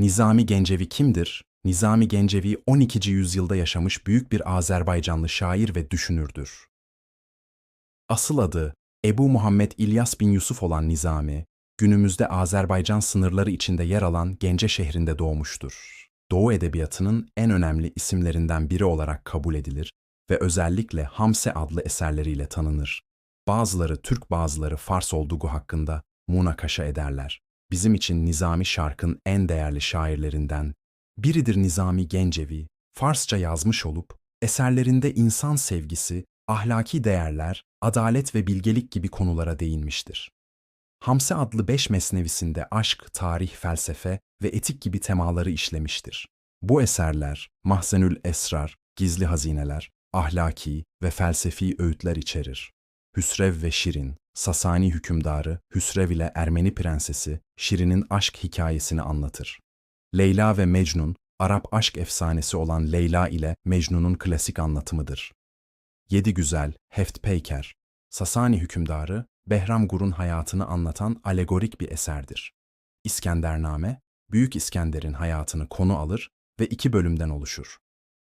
Nizami Gencevi kimdir? Nizami Gencevi 12. yüzyılda yaşamış büyük bir Azerbaycanlı şair ve düşünürdür. Asıl adı Ebu Muhammed İlyas bin Yusuf olan Nizami, günümüzde Azerbaycan sınırları içinde yer alan Gence şehrinde doğmuştur. Doğu edebiyatının en önemli isimlerinden biri olarak kabul edilir ve özellikle Hamse adlı eserleriyle tanınır. Bazıları Türk bazıları Fars olduğu hakkında munakaşa ederler. Bizim için Nizami Şark'ın en değerli şairlerinden biridir Nizami Gencevi, Farsça yazmış olup eserlerinde insan sevgisi, ahlaki değerler, adalet ve bilgelik gibi konulara değinmiştir. Hamse adlı beş mesnevisinde aşk, tarih, felsefe ve etik gibi temaları işlemiştir. Bu eserler, Mahzenül Esrar, Gizli Hazineler, ahlaki ve felsefi öğütler içerir. Hüsrev ve Şirin, Sasani hükümdarı Hüsrev ile Ermeni prensesi Şirin'in aşk hikayesini anlatır. Leyla ve Mecnun, Arap aşk efsanesi olan Leyla ile Mecnun'un klasik anlatımıdır. Yedi Güzel, Heft Peyker, Sasani hükümdarı Behram Gur'un hayatını anlatan alegorik bir eserdir. İskendername, Büyük İskender'in hayatını konu alır ve iki bölümden oluşur.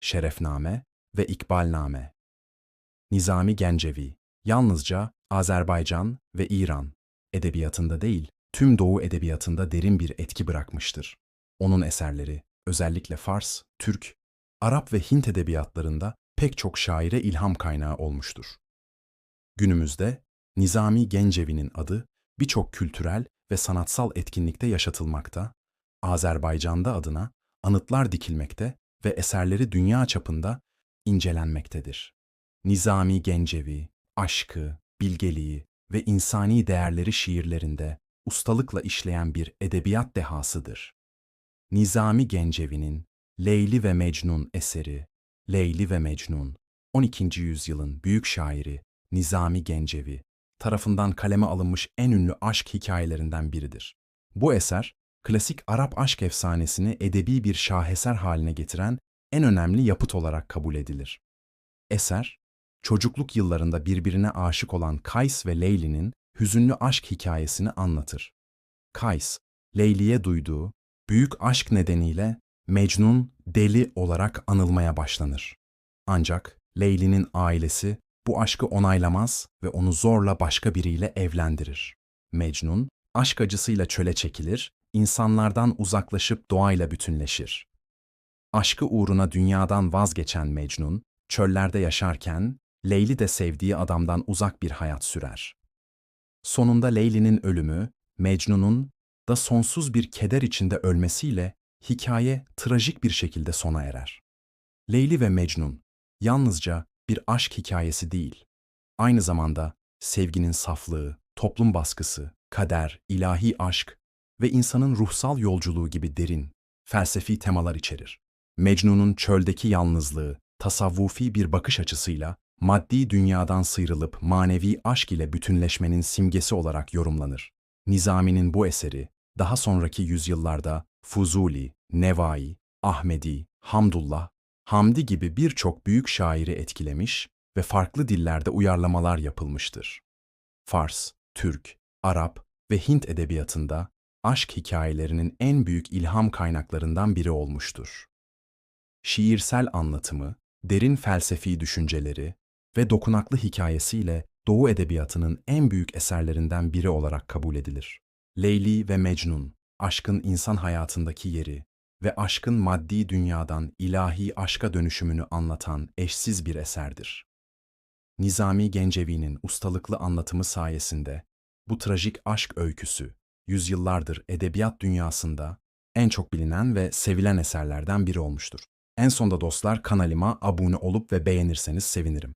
Şerefname ve İkbalname. Nizami Gencevi, yalnızca Azerbaycan ve İran edebiyatında değil, tüm Doğu edebiyatında derin bir etki bırakmıştır. Onun eserleri, özellikle Fars, Türk, Arap ve Hint edebiyatlarında pek çok şaire ilham kaynağı olmuştur. Günümüzde Nizami Gencevi'nin adı birçok kültürel ve sanatsal etkinlikte yaşatılmakta, Azerbaycan'da adına anıtlar dikilmekte ve eserleri dünya çapında incelenmektedir. Nizami Gencevi, aşkı, bilgeliği ve insani değerleri şiirlerinde ustalıkla işleyen bir edebiyat dehasıdır. Nizami Gencevi'nin Leyli ve Mecnun eseri, Leyli ve Mecnun, 12. yüzyılın büyük şairi Nizami Gencevi tarafından kaleme alınmış en ünlü aşk hikayelerinden biridir. Bu eser, klasik Arap aşk efsanesini edebi bir şaheser haline getiren en önemli yapıt olarak kabul edilir. Eser, çocukluk yıllarında birbirine aşık olan Kays ve Leyli'nin hüzünlü aşk hikayesini anlatır. Kays, Leyli'ye duyduğu büyük aşk nedeniyle Mecnun deli olarak anılmaya başlanır. Ancak Leyli'nin ailesi bu aşkı onaylamaz ve onu zorla başka biriyle evlendirir. Mecnun, aşk acısıyla çöle çekilir, insanlardan uzaklaşıp doğayla bütünleşir. Aşkı uğruna dünyadan vazgeçen Mecnun, çöllerde yaşarken Leyli de sevdiği adamdan uzak bir hayat sürer. Sonunda Leyli'nin ölümü, Mecnun'un da sonsuz bir keder içinde ölmesiyle hikaye trajik bir şekilde sona erer. Leyli ve Mecnun yalnızca bir aşk hikayesi değil, aynı zamanda sevginin saflığı, toplum baskısı, kader, ilahi aşk ve insanın ruhsal yolculuğu gibi derin, felsefi temalar içerir. Mecnun'un çöldeki yalnızlığı, tasavvufi bir bakış açısıyla maddi dünyadan sıyrılıp manevi aşk ile bütünleşmenin simgesi olarak yorumlanır. Nizami'nin bu eseri, daha sonraki yüzyıllarda Fuzuli, Nevai, Ahmedi, Hamdullah, Hamdi gibi birçok büyük şairi etkilemiş ve farklı dillerde uyarlamalar yapılmıştır. Fars, Türk, Arap ve Hint edebiyatında aşk hikayelerinin en büyük ilham kaynaklarından biri olmuştur. Şiirsel anlatımı, derin felsefi düşünceleri ve dokunaklı hikayesiyle Doğu edebiyatının en büyük eserlerinden biri olarak kabul edilir. Leyli ve Mecnun, aşkın insan hayatındaki yeri ve aşkın maddi dünyadan ilahi aşka dönüşümünü anlatan eşsiz bir eserdir. Nizami Gencevi'nin ustalıklı anlatımı sayesinde bu trajik aşk öyküsü yüzyıllardır edebiyat dünyasında en çok bilinen ve sevilen eserlerden biri olmuştur. En sonda dostlar kanalıma abone olup ve beğenirseniz sevinirim.